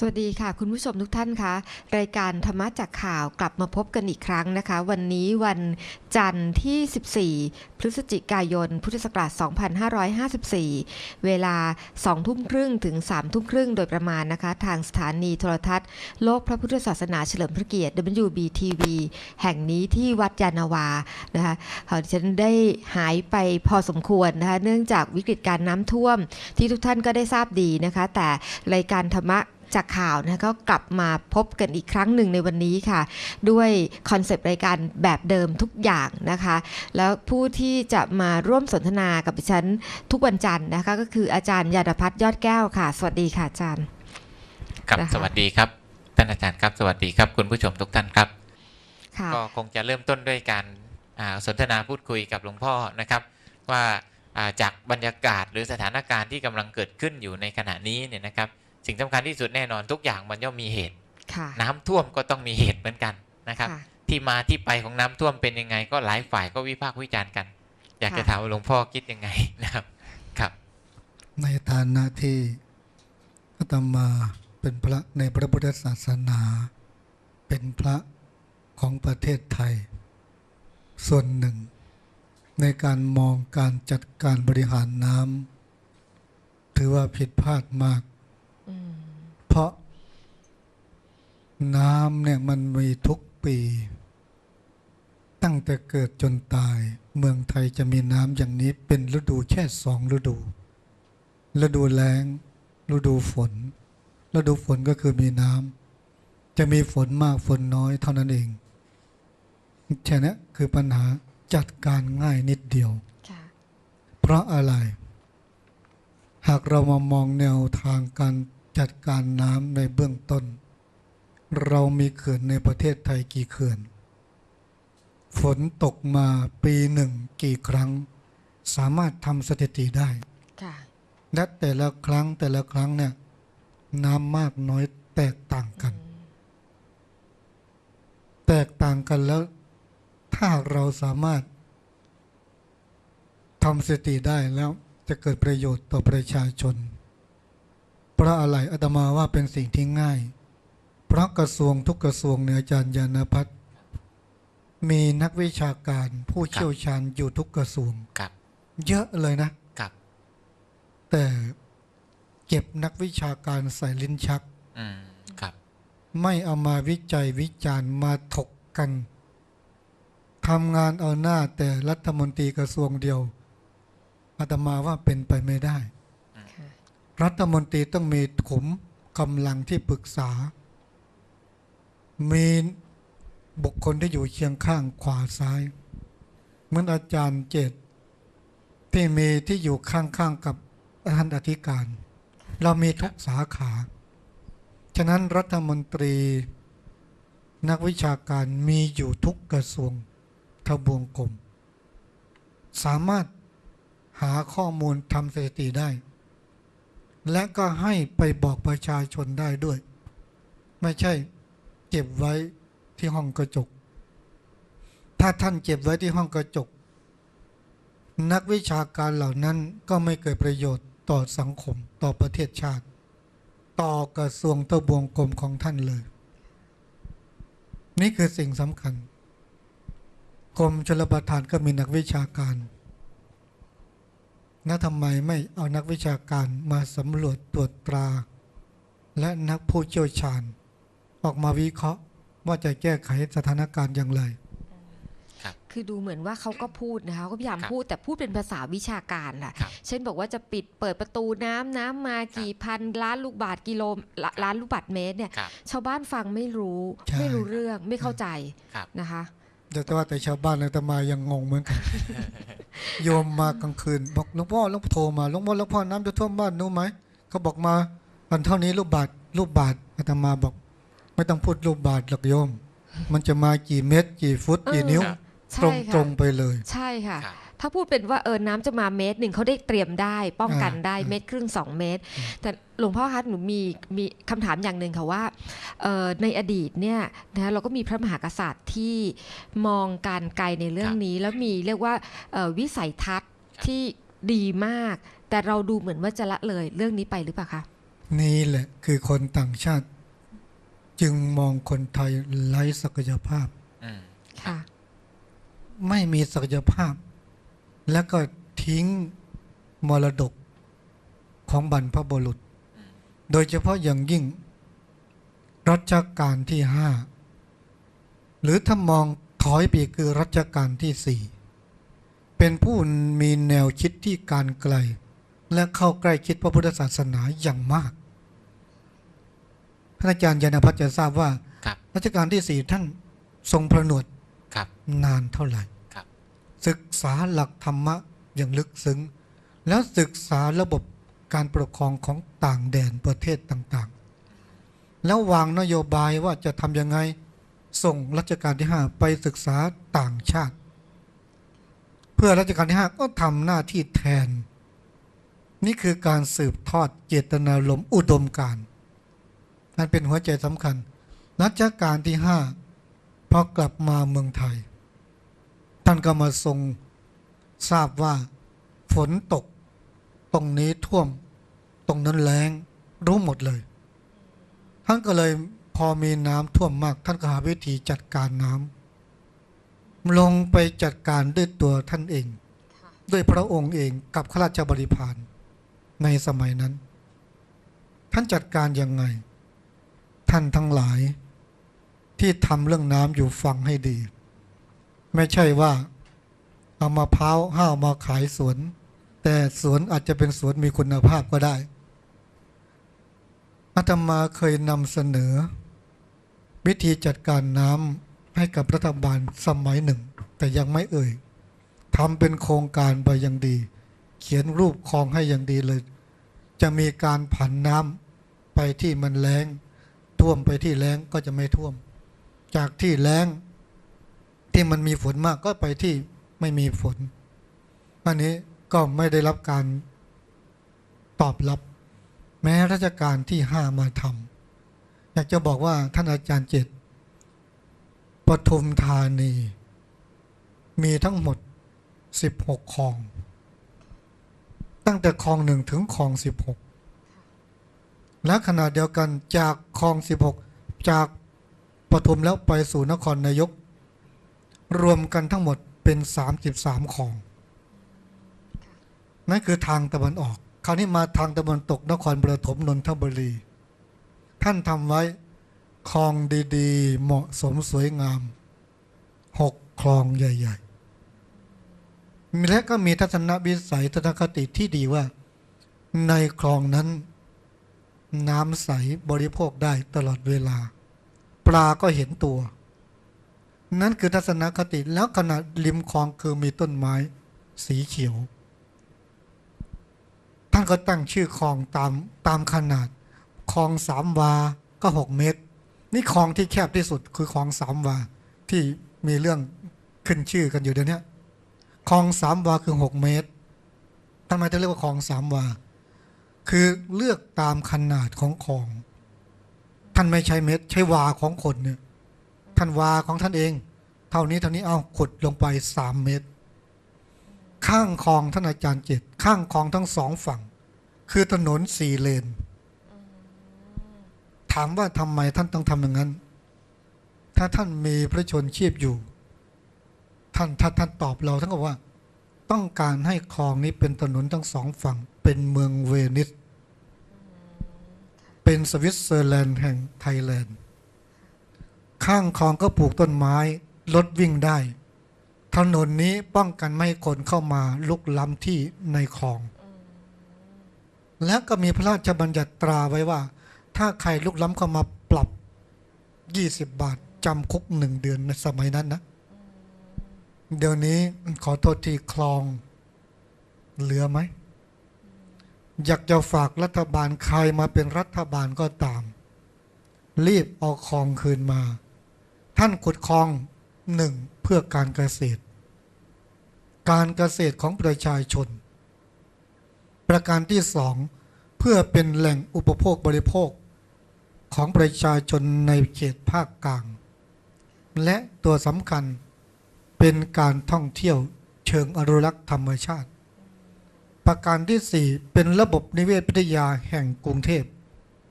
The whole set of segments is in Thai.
สวัสดีค่ะคุณผู้ชมทุกท่านคะรายการธรรมะจากข่าวกลับมาพบกันอีกครั้งนะคะ วันนี้วันจันทร์ที่ 14 พฤศจิกายน พุทธศักราช 2554 เวลา 2 ทุ่มครึ่งถึง 3 ทุ่มครึ่งโดยประมาณนะคะ ทางสถานีโทรทัศน์ โลกพระพุทธศาสนาเฉลิมพระเกียรติ WBTV แห่งนี้ที่วัดยานาวานะคะเอ่อดิฉันได้หายไปพอสมควรนะคะเนื่องจากวิกฤตการน้ำท่วมที่ทุกท่านก็ได้ทราบดีนะคะ แต่รายการธรรมะ จากข่าวนะคะก็กลับมาพบกันอีกครั้งหนึ่งในวันนี้ค่ะ ด้วยคอนเซปต์รายการแบบเดิมทุกอย่างนะคะ แล้วผู้ที่จะมาร่วมสนทนากับดิฉันทุกวันจันทร์นะคะ ก็คืออาจารย์ยาดพัฒน์ยอดแก้วค่ะ สวัสดีค่ะอาจารย์ครับนะคะสวัสดีครับท่านอาจารย์ครับสวัสดีครับคุณผู้ชมทุกท่านครับค่ะก็คงจะเริ่มต้นด้วยการอ่าสนทนาพูดคุยกับหลวงพ่อนะครับ ว่าอ่าจากบรรยากาศหรือสถานการณ์ที่กำลังเกิดขึ้นอยู่ในขณะนี้เนี่ยนะครับ สิ่งสำคัญที่สุดแน่นอนทุกอย่างมันย่อมมีเหตุค่ะน้ำท่วมก็ต้องมีเหตุเหมือนกันนะครับค่ะที่มาที่ไปของน้ำท่วมเป็นยังไง ก็หลายฝ่ายก็วิพากษ์วิจารณ์กัน อยากจะค่ะถามว่าหลวงพ่อคิดยังไงนะครับครับ ในฐานะที่อาตมาเป็นพระในพระพุทธศาสนา เป็นพระของประเทศไทย ส่วนหนึ่ง ในการมองการจัดการบริหารน้ำถือว่าผิดพลาดมากอืม เพราะน้ำเนี่ยมันมีทุกปี ตั้งแต่เกิดจนตาย เมืองไทยจะมีน้ำอย่างนี้เป็นฤดูแค่สองฤดู ฤดูแล้ง ฤดูฝน ฤดูฝนก็คือมีน้ำจะมีฝนมากฝนน้อยเท่านั้นเองแค่นี้คือปัญหาจัดการง่ายนิดเดียวค่ะเพราะอะไร หากเรามามองแนวทางการ จัดการน้ำในเบื้องต้น เรามีเขื่อนในประเทศไทยกี่เขื่อน ฝนตกมาปีหนึ่งกี่ครั้ง สามารถทำสถิติได้ค่ะและแต่ละครั้งแต่ละครั้งเนี่ย น้ำมากน้อยแตกต่างกัน แตกต่างกันแล้ว ถ้าหากเราสามารถทำสถิติได้แล้วจะเกิดประโยชน์ต่อประชาชน เพราะอะไรอาตมาว่าเป็นสิ่งที่ง่าย เพราะกระทรวงทุกกระทรวงเนี่ยอาจารย์ยานพัฒน์มีนักวิชาการผู้เชี่ยวชาญอยู่ทุกกระทรวงครับ เยอะเลยนะครับ แต่เก็บนักวิชาการใส่ลิ้นชักอืมครับ ไม่เอามาวิจัยวิจารณ์มาถกกันทำงานเอาหน้าแต่รัฐมนตรีกระทรวงเดียวอาตมาว่าเป็นไปไม่ได้ค่ะ รัฐมนตรีต้องมีขุมกำลังที่ปรึกษา มีบุคคลที่อยู่เคียงข้างขวาซ้ายเหมือนอาจารย์เจตที่มีที่อยู่ข้างๆกับท่านอธิการ เรามีทุกสาขา ฉะนั้นรัฐมนตรีนักวิชาการมีอยู่ทุกกระทรวงทบวงกรมสามารถหาข้อมูลทำสถิติได้ และก็ให้ไปบอกประชาชนได้ด้วย ไม่ใช่เก็บไว้ที่ห้องกระจก ถ้าท่านเก็บไว้ที่ห้องกระจก นักวิชาการเหล่านั้นก็ไม่เกิดประโยชน์ต่อสังคมต่อประเทศชาติ ต่อกระทรวงทบวงกรมของท่านเลย นี่คือสิ่งสำคัญกรมชลประทานก็มีนักวิชาการ แล้วทำไมไม่เอานักวิชาการมาสำรวจตรวจตรา และนักผู้เชี่ยวชาญ ออกมาวิเคราะห์ว่าจะแก้ไขสถานการณ์อย่างไรคือดูเหมือนว่าเขาก็พูดนะคะเขาก็พยายามครับพูดแต่พูดเป็นภาษาวิชาการล่ะครับเช่นบอกว่าจะปิดเปิดประตูน้ำน้ำมากี่พันล้านลูกบาทกิโลละล้านลูกบาทเมตรเนี่ยครับชาวบ้านฟังไม่รู้ใช่ไม่รู้เรื่องไม่เข้าใจครับนะคะ แต่ว่าแต่ชาวบ้านอาตมายังงงเหมือนกันโยมมากลางคืน บอกหลวงพ่อหลวงพ่อโทรมาหลวงพ่อหลวงพ่อน้ำจะท่วมบ้านนู้ไหมเขาบอกมาวันเท่านี้ลูกบาทลูกบาทอาตมาบอก ไม่ต้องพูดลูกบาทหรอกโยม มันจะมากี่เม็ดกี่ฟุตกี่นิ้วครับใช่ตรงค่ะตรงไปเลย ใช่ค่ะครับ ถ้าพูดเป็นว่าเออน้ำจะมาเมตรหนึ่งเขาได้เตรียมได้ ป้องกันอ่าได้อ่าเมตรครึ่งสองเมตร แต่หลวงพ่อคะหนูมีมีคำถามอย่างหนึ่งค่ะว่าเอ่อในอดีตเนี่ยนะคะเราก็มีพระมหากษัตริย์ที่มองการไกลในเรื่องนี้ แล้วมีเรียกว่าเอ่อวิสัยทัศน์ที่ดีมาก แต่เราดูเหมือนว่าจะละเลยเรื่องนี้ไปหรือเปล่าคะนี่แหละคือคนต่างชาติ จึงมองคนไทยไร้ศักยภาพอืมค่ะไม่มีศักยภาพ แล้วก็ทิ้งมรดกของบรรพบุรุษ โดยเฉพาะอย่างยิ่ง รัชกาลที่ห้าหรือถ้ามองถอยไปอีกคือรัชกาลที่สี่เป็นผู้มีแนวคิดที่การไกล และเข้าใกล้คิดพระพุทธศาสนาอย่างมากท่านอาจารย์ยานพัฒน์จะทราบว่าครับรัชกาลที่สี่ท่านทรงผนวดครับนานเท่าไหร่ครับ ศึกษาหลักธรรมะอย่างลึกซึ้ง แล้วศึกษาระบบการปกครองของต่างแดนประเทศต่างๆ แล้ววางนโยบายว่าจะทำยังไงส่งรัชกาลที่ 5 ไปศึกษาต่างชาติ เพื่อรัชกาลที่ 5 ก็ทำหน้าที่แทน นี่คือการสืบทอดเจตนารมณ์อุดมการนั่นเป็นหัวใจสำคัญ รัชกาลที่ 5 พอกลับมาเมืองไทย ท่านก็มาทรงทราบว่า ฝนตก ตรงนี้ท่วม ตรงนั้นแล้ง รู้หมดเลย ท่านก็เลยพอมีน้ำท่วมมาก ท่านก็หาวิธีจัดการน้ำลงไปจัดการด้วยตัวท่านเอง ด้วยพระองค์เองกับข้าราชบริพารในสมัยนั้น ท่านจัดการยังไง ท่านทั้งหลาย ที่ทำเรื่องน้ำอยู่ฟังให้ดี ไม่ใช่ว่าเอามาพร้าวห้าวมาขายสวน แต่สวนอาจจะเป็นสวนมีคุณภาพก็ได้อาตมาเคยนำเสนอ วิธีจัดการน้ำให้กับรัฐบาลสมัยหนึ่ง แต่ยังไม่เอ่ยทำเป็นโครงการไปอย่างดี เขียนรูปคลองให้อย่างดีเลย จะมีการผันน้ำไปที่มันแล้งท่วมไปที่แล้งก็จะไม่ท่วม จากที่แล้ง ที่มันมีฝนมากก็ไปที่ไม่มีฝน อันนี้ก็ไม่ได้รับการตอบรับ แม้ราชการที่ห้ามาทำอยากจะบอกว่าท่านอาจารย์เจ็ดปทุมธานี มีทั้งหมด 16คลอง ตั้งแต่คลองหนึ่งถึงคลอง 16 และขณะเดียวกันจากคลอง 16 จากปทุมแล้วไปสู่นครนายก รวมกันทั้งหมดเป็น 33คลอง นั่นคือทางตะวันออก คราวนี้มาทางตะวันตกนครปฐมนนทบุรี ท่านทำไว้คลองดีๆ เหมาะสมสวยงามหกคลองใหญ่ๆและก็มีทัศนวิสัยทัศนคติที่ดีว่า ในคลองนั้น น้ำใสบริโภคได้ตลอดเวลา ปลาก็เห็นตัว นั่นคือทัศนคติแล้วขณะริมคลองคือมีต้นไม้สีเขียว ท่านก็ตั้งชื่อคลองตามตามขนาดคลองสามวาก็หกเมตร นี่คลองที่แคบที่สุดคือคลองสามวาที่มีเรื่องขึ้นชื่อกันอยู่เดี๋ยวนี้คลองสามวาคือหกเมตรทำไมถึงเรียกว่าคลองสามวา คือเลือกตามขนาดของคลอง ท่านไม่ใช้เมตร ใช้วาของคนเนี่ย ท่านวาของท่านเอง เท่านี้เท่านี้เอาขุดลงไปสามเมตร ข้างคลองท่านอาจารย์เจ็ดข้างคลองทั้งสองฝั่ง คือถนนสี่เลน ถามว่าทำไมท่านต้องทำอย่างนั้น ถ้าท่านมีพระชนชีพอยู่ ท่านถ้าท่านตอบเราท่านก็ว่า ต้องการให้คลองนี้เป็นถนนทั้งสองฝั่ง เป็นเมืองเวนิสเป็นสวิตเซอร์แลนด์แห่งไทยแลนด์ ข้างคลองก็ปลูกต้นไม้ รถวิ่งได้ ถนนนี้ป้องกันไม่ให้คนเข้ามาลุกล้ำที่ในคลอง และก็มีพระราชบัญญัติตราไว้ว่า ถ้าใครลุกล้ำเข้ามาปรับ 20 บาทจำคุกหนึ่งเดือนในสมัยนั้นนะ เดี๋ยวนี้ขอโทษทีคลอง เหลือไหม อยากจะฝากรัฐบาลใครมาเป็นรัฐบาลก็ตาม รีบเอาคลองคืนมา ท่านขุดคลองหนึ่งเพื่อการเกษตร การเกษตรของประชาชน ประการที่สองเพื่อเป็นแหล่งอุปโภคบริโภคของประชาชนในเขตภาคกลาง และตัวสำคัญเป็นการท่องเที่ยวเชิงอนุรักษ์ธรรมชาติ ประการที่สี่เป็นระบบนิเวศวิทยาแห่งกรุงเทพ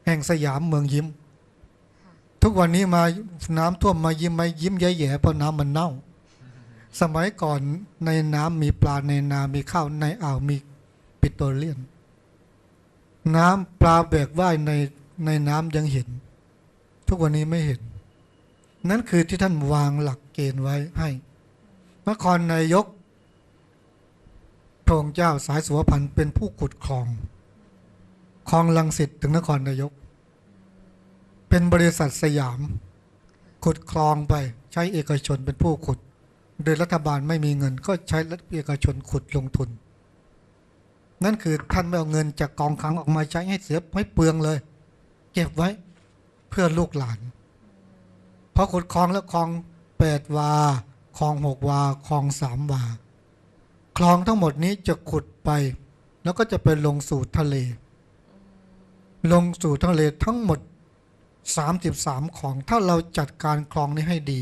แห่งสยามเมืองยิ้ม ทุกวันนี้มาน้ำท่วมมายิ้มมายิ้มแย่ๆเพราะน้ำมันเน่า สมัยก่อนในน้ำมีปลาในนา มีข้าวในอ่าวมีปิโตรเลียน น้ำปลาแบกว่ายในในน้ำยังเห็น ทุกวันนี้ไม่เห็น นั่นคือที่ท่านวางหลักเกณฑ์ไว้ให้นครนายกพระองค์เจ้าสายสุวรรณพันธ์เป็นผู้ขุดคลองคลองลังสิตถึงนครนายก เป็นบริษัทสยาม ขุดคลองไปใช้เอกชนเป็นผู้ขุด โดยรัฐบาลไม่มีเงินก็ใช้รัฐเอกชนขุดลงทุน นั่นคือท่านไม่เอาเงินจากกองคลังออกมาใช้ให้เสียไม่เปลืองเลย เก็บไว้เพื่อลูกหลานพอขุดคลองแล้วคลองแปดวาคลองหกวาคลองสามวาคลองทั้งหมดนี้จะขุดไป แล้วก็จะไปลงสู่ทะเล ลงสู่ทะเลทั้งหมด 33 ของ ถ้าเราจัดการคลองนี้ให้ดี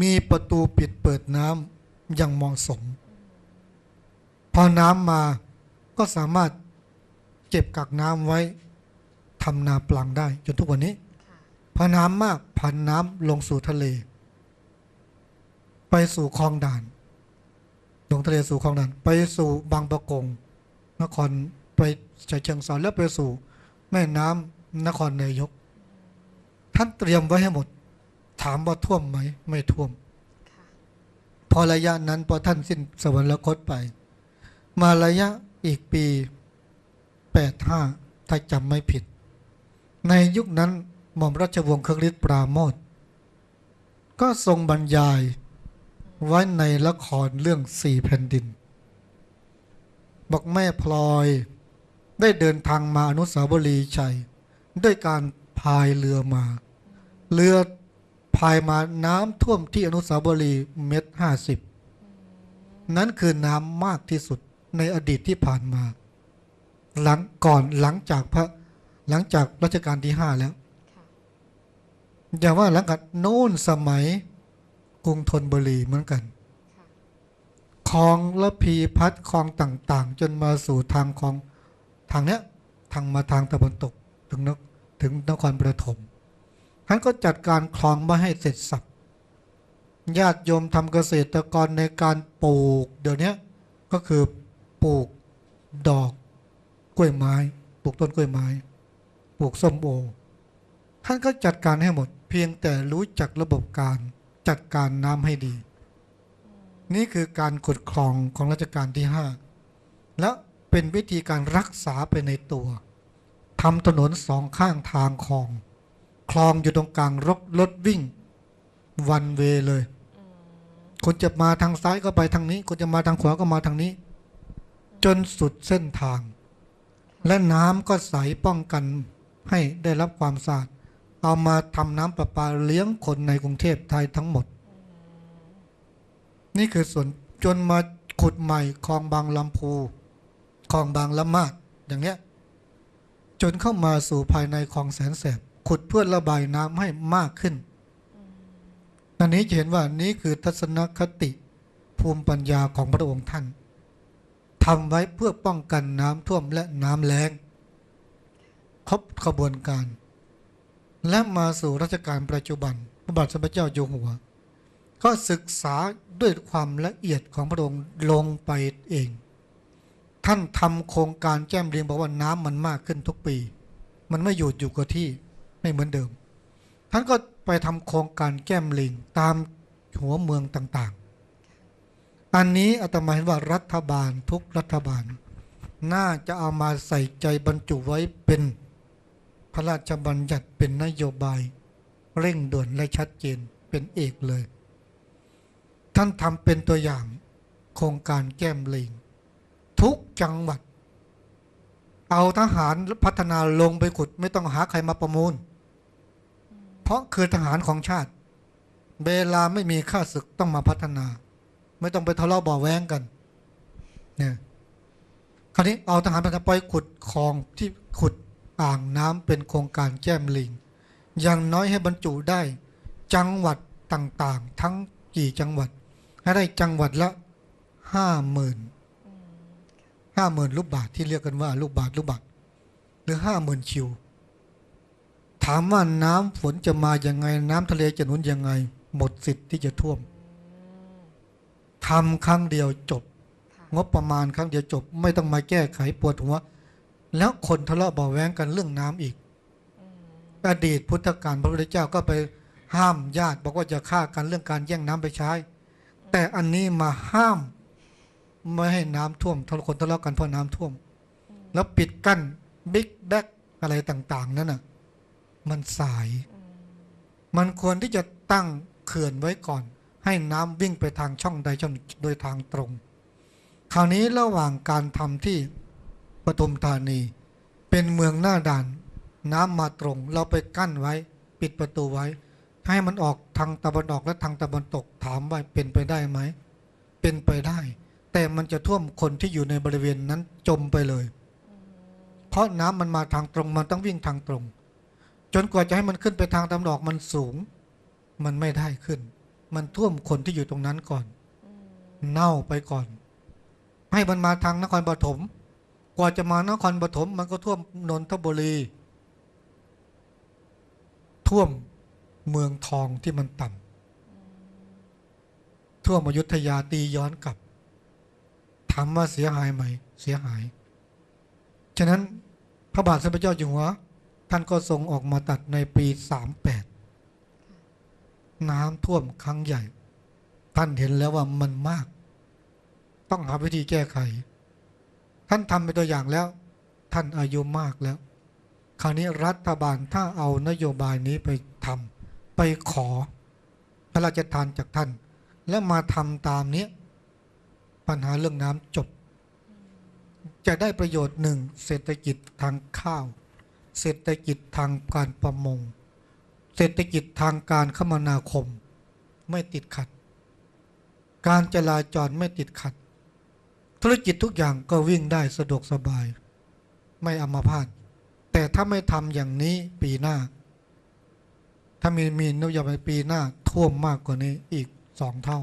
มีประตูปิดเปิดน้ำอย่างเหมาะสม พอน้ำมาก็สามารถเก็บกักน้ำไว้ทำนาปลังได้จนทุกวันนี้พอน้ำมากพันน้ำลงสู่ทะเล ไปสู่คลองด่าน ลงทะเลสู่คลองด่าน ไปสู่บางประกงนครไปฉะเชิงเทราแล้วไปสู่แม่น้ำ นครนายก ท่านเตรียมไว้ให้หมด ถามว่าท่วมไหม ไม่ท่วม พอระยะนั้นพอท่านสิ้นสวรรคตไป มาระยะอีกปีแปดห้าถ้าจำไม่ผิด ในยุคนั้นหม่อมราชวงศ์เครื่องฤทธิ์ปราโมทก็ทรงบรรยายไว้ในละครเรื่องสี่แผ่นดิน บอกแม่พลอยได้เดินทางมาอนุสาวรีย์ชัย ด้วยการพายเรือมา เรือพายมาน้ำท่วมที่อนุสาวรีย์เมตรห้าสิบนั้นคือน้ำมากที่สุดในอดีตที่ผ่านมา หลังก่อนหลังจากพระหลังจากรัชกาลที่ห้าแล้วอย่าว่าหลังจากโน้นสมัยกรุงธนบุรีเหมือนกันคลองละพีพัดคลองต่าง ๆ จนมาสู่ทางคลองทางเนี้ยทางมาทางตะวันตกถึงนค ถึงนครปฐมท่านก็จัดการคลองมาให้เสร็จสับญาติโยมทำเกษตรกรในการปลูก เดี๋ยวนี้ก็คือปลูกดอกกล้วยไม้ ปลูกต้นกล้วยไม้ ปลูกส้มโอ ท่านก็จัดการให้หมด เพียงแต่รู้จักระบบการจัดการน้ำให้ดี นี่คือการขุดคลองของรัชกาลที่ห้าและเป็นวิธีการรักษาไปในตัว ทำถนนสองข้างทางคลอง คลองอยู่ตรงกลางรถรถวิ่ง วันเวเลย คนจะมาทางซ้ายก็ไปทางนี้ คนจะมาทางขวาก็มาทางนี้ จนสุดเส้นทาง และน้ำก็ใสป้องกันให้ได้รับความสะอาดเอามาทำน้ำประปาเลี้ยงคนในกรุงเทพไทยทั้งหมด นี่คือส่วนจนมาขุดใหม่คลองบางลำพูคลองบางละมาดอย่างเงี้ย จนเข้ามาสู่ภายในคลองแสนแสบ ขุดเพื่อระบายน้ำให้มากขึ้นอันนี้จะเห็นว่านี่คือทัศนคติภูมิปัญญาของพระองค์ท่านทำไว้เพื่อป้องกันน้ำท่วมและน้ำแล้งครบขบวนการ และมาสู่รัชกาลปัจจุบันพระบาทสมเด็จเจ้าอยู่หัว ก็ศึกษาด้วยความละเอียดของพระองค์ลงไปเอง ท่านทำโครงการแจ้มเรียงบอกว่าน้ำมันมากขึ้นทุกปี มันไม่หยุดอยู่กับที่ไม่เหมือนเดิม ท่านก็ไปทำโครงการแก้มลิงตามหัวเมืองต่างๆ อันนี้อาตมาเห็นว่ารัฐบาลทุกรัฐบาล น่าจะเอามาใส่ใจบรรจุไว้เป็นพระราชบัญญัติเป็นนโยบาย เร่งด่วนและชัดเจนเป็นเอกเลย ท่านทำเป็นตัวอย่างโครงการแก้มลิง ทุกจังหวัด เอาทหารพัฒนาลงไปขุด ไม่ต้องหาใครมาประมูล เพราะคือทหารของชาติ เวลาไม่มีข้าศึกต้องมาพัฒนา ไม่ต้องไปทะเลาะบ่อแว้งกันเนี่ยคราวนี้เอาทหารพัฒนาไปขุดคลองที่ขุดอ่างน้ำเป็นโครงการแก้มลิงอย่างน้อยให้บรรจุได้ จังหวัดต่างๆ ทั้งกี่จังหวัด ให้ได้จังหวัดละห้าหมื่น ห้าหมื่นลูกบาทที่เรียกกันว่าลูกบาทลูกบาทรือห้าหมื่นคิว ถามว่าน้ำฝนจะมายังไง น้ำทะเลจะหนุนยังไง หมดสิทธิ์ที่จะท่วมทำครั้งเดียวจบค่ะงบประมาณครั้งเดียวจบ ไม่ต้องมาแก้ไขปวดหัวแล้วคนทะเลาะเบาะแว้งกันเรื่องน้ำอีกอดีตพุทธกาลพระพุทธเจ้าก็ไปห้ามญาติบอกว่าจะฆ่ากันเรื่องการแย่งน้ำไปใช้ แต่อันนี้มาห้าม ไม่ให้น้ำท่วมทะคนทะเลาะกันเพราะน้ำท่วม แล้วปิดกั้นบิ๊กแบ็กอะไรต่าง ๆ นั่นน่ะ มันสาย มันควรที่จะตั้งเขื่อนไว้ก่อน ให้น้ำวิ่งไปทางช่องใดช่องหนึ่งโดยทางตรง คราวนี้ระหว่างการทำที่ปทุมธานี เป็นเมืองหน้าด่าน น้ำมาตรง เราไปกั้นไว้ ปิดประตูไว้ ให้มันออกทางตะวันออกและทางตะวันตกถามว่าเป็นไปได้ไหม เป็นไปได้ แต่มันจะท่วมคนที่อยู่ในบริเวณนั้นจมไปเลย เพราะน้ำมันมาทางตรงมันต้องวิ่งทางตรง จนกว่าจะให้มันขึ้นไปทางตะวันอกมันสูง มันไม่ได้ขึ้น มันท่วมคนที่อยู่ตรงนั้นก่อน เน่าไปก่อน ให้มันมาทางนครปฐมกว่าจะมานครปฐมมันก็ท่วมนนทบุรี ท่วมเมืองทองที่มันต่ำท่วมอยุธยาตีย้อนกลับ ถามว่าเสียหายไหม เสียหาย ฉะนั้นพระบาทสมเด็จเจ้าอยู่หัวท่านก็ทรงออกมาตัดในปีสามแปดน้ำท่วมครั้งใหญ่ ท่านเห็นแล้วว่ามันมาก ต้องหาวิธีแก้ไข ท่านทำเป็นตัวอย่างแล้ว ท่านอายุมากแล้ว คราวนี้รัฐบาลถ้าเอานโยบายนี้ไปทำไปขอพระราชทานจากท่าน แล้วมาทำตามเนี้ย ปัญหาเรื่องน้ำจบ จะได้ประโยชน์หนึ่งเศรษฐกิจทางข้าว เศรษฐกิจทางการประมง เศรษฐกิจทางการคมนาคม ไม่ติดขัด การจราจรไม่ติดขัด ธุรกิจทุกอย่างก็วิ่งได้สะดวกสบาย ไม่อัมาพาตแต่ถ้าไม่ทำอย่างนี้ปีหน้า ถ้ามีมีนโยบายปีหน้าท่วมมากกว่านี้อีกสองเท่า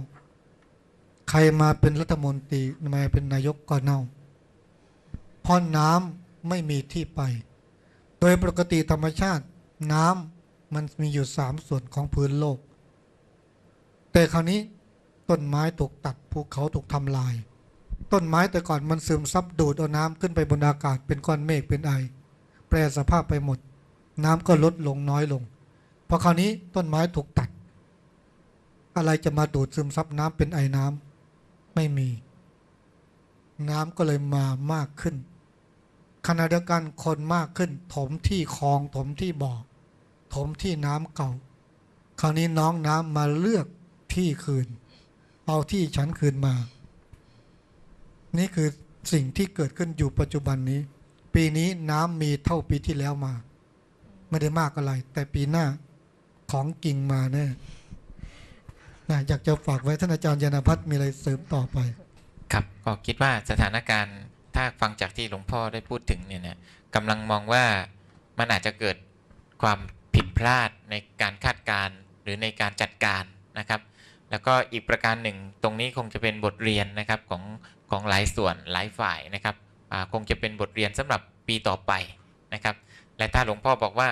ใครมาเป็นรัฐมนตรีมาเป็นนายกก็เน่าเพราะน้ำไม่มีที่ไป โดยปกติธรรมชาติ น้ำมันมีอยู่สามส่วนของพื้นโลก แต่คราวนี้ต้นไม้ถูกตัดภูเขาถูกทำลาย ต้นไม้แต่ก่อนมันซึมซับดูดเอาน้ำขึ้นไปบนอากาศเป็นก้อนเมฆเป็นไอ แปรสภาพไปหมด น้ำก็ลดลงน้อยลงพอคราวนี้ต้นไม้ถูกตัด อะไรจะมาดูดซึมซับน้ำเป็นไอน้ำ ไม่มี น้ำก็เลยมามากขึ้นขณะเดียวกันคนมากขึ้น ถมที่คลองถมที่บ่อถมที่น้ำเก่า คราวนี้น้องน้ำมาเลือกที่คืน เอาที่ฉันคืนมา นี่คือสิ่งที่เกิดขึ้นอยู่ปัจจุบันนี้ ปีนี้น้ำมีเท่าปีที่แล้วมา ไม่ได้มากอะไร แต่ปีหน้าของกิ่งมาแน่ นะอยากจะฝากไว้ท่านอาจารย์ยานพัฒน์มีอะไรเสริมต่อไป ครับก็คิดว่าสถานการณ์ถ้าฟังจากที่หลวงพ่อได้พูดถึงเนี่ยนะกำลังมองว่ามันอาจจะเกิดความผิดพลาดในการคาดการณ์หรือในการจัดการนะครับ แล้วก็อีกประการหนึ่งตรงนี้คงจะเป็นบทเรียนนะครับของของหลายส่วนหลายฝ่ายนะครับคงจะเป็นบทเรียนสำหรับปีต่อไปนะครับ และถ้าหลวงพ่อบอกว่า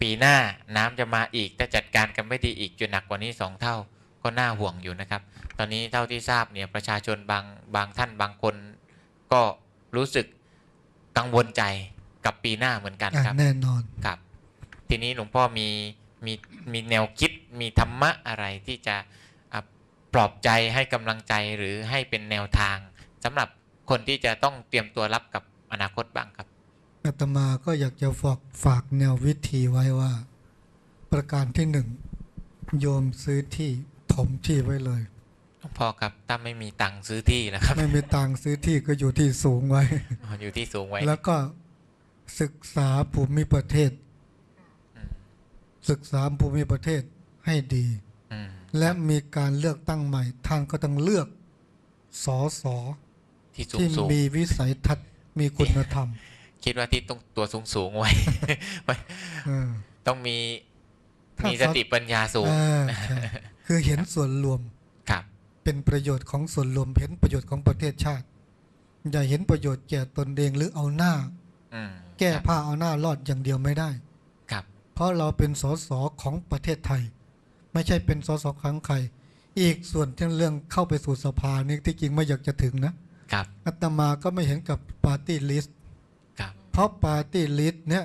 ปีหน้าน้ำจะมาอีกถ้าจัดการกันไม่ดีอีกจะหนักกว่านี้สองเท่า ก็น่าห่วงอยู่นะครับ ตอนนี้เท่าที่ทราบเนี่ยประชาชนบางบางท่านบางคนก็รู้สึกกังวลใจกับปีหน้าเหมือนกันอะครับแน่นอนครับ ทีนี้หลวงพ่อมีมีมีแนวคิดมีธรรมะอะไรที่จะอะปลอบใจให้กำลังใจหรือให้เป็นแนวทางสำหรับคนที่จะต้องเตรียมตัวรับกับอนาคตบ้างครับอาตมาก็อยากจะฝากฝากแนววิธีไว้ว่า ประการที่หนึ่งโยมซื้อที่ถ มที่ไว้เลยหลวงพ่อครับถ้าไม่มีตังค์ซื้อที่แล้วครับ ไม่มีตังค์ซื้อที่ก็อยู่ที่สูงไว้อ๋ออยู่ที่สูงไว้ แล้วก็ศึกษาภูมิประเทศอืมศึกษาภูมิประเทศให้ดีอืมและมีการเลือกตั้งใหม่ ท่านก็ต้องเลือกสอสอที่สูงที่สูงมีวิสัยทัศน์มีคุณธรรม คิดว่าที่ต้องตัวสูงสูงๆไว้เออต้องมีถ้ามีสติปัญญาสูงเออใช่ คือเห็นส่วนรวมครับ เป็นประโยชน์ของส่วนรวมเห็นประโยชน์ของประเทศชาติ อย่าเห็นประโยชน์แก่ตนเองหรือเอาหน้าอืมแก้ครับผ้าเอาหน้ารอดอย่างเดียวไม่ได้ครับ เพราะเราเป็นสสของประเทศไทย ไม่ใช่เป็นสสของใคร อีกส่วนที่เรื่องเข้าไปสู่สภานี่ที่จริงไม่อยากจะถึงนะครับอาตมาก็ไม่เห็นกับปาร์ตี้ลิสต์ครับเพราะปาร์ตี้ลิสต์เนี่ย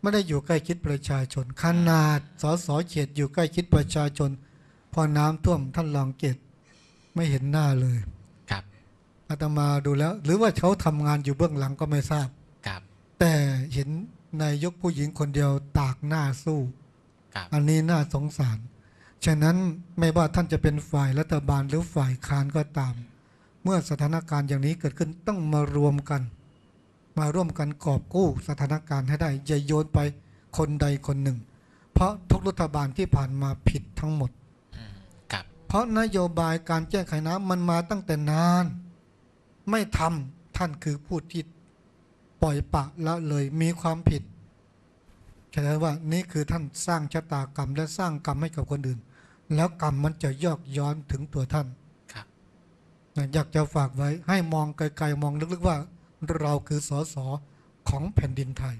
ไม่ได้อยู่ใกล้ชิดประชาชนขนาดสสเขตอยู่ใกล้ชิดประชาชน พอน้ำท่วมท่านรองเกตไม่เห็นหน้าเลยครับอาตมาดูแล้ว หรือว่าเขาทำงานอยู่เบื้องหลังก็ไม่ทราบครับ แต่เห็นนายกผู้หญิงคนเดียวตากหน้าสู้ครับอันนี้น่าสงสาร ฉะนั้นไม่ว่าท่านจะเป็นฝ่ายรัฐบาลหรือฝ่ายค้านก็ตาม เมื่อสถานการณ์อย่างนี้เกิดขึ้นต้องมารวมกัน มาร่วมกันกอบกู้สถานการณ์ให้ได้อย่าโยนไปคนใดคนหนึ่ง เพราะทุกรัฐบาลที่ผ่านมาผิดทั้งหมดอืมครับ เพราะนโยบายการแก้ไขน้ำมันมาตั้งแต่นาน ไม่ทำท่านคือผู้ที่ปล่อยปละละเลยมีความผิดฉะนั้นว่านี่คือท่านสร้างชะตากรรม และสร้างกรรมให้กับคนอื่น แล้วกรรมมันจะยอกย้อนถึงตัวท่านครับนะอยากจะฝากไว้ให้มองไกลๆมองลึกๆว่า เราคือสสของแผ่นดินไทย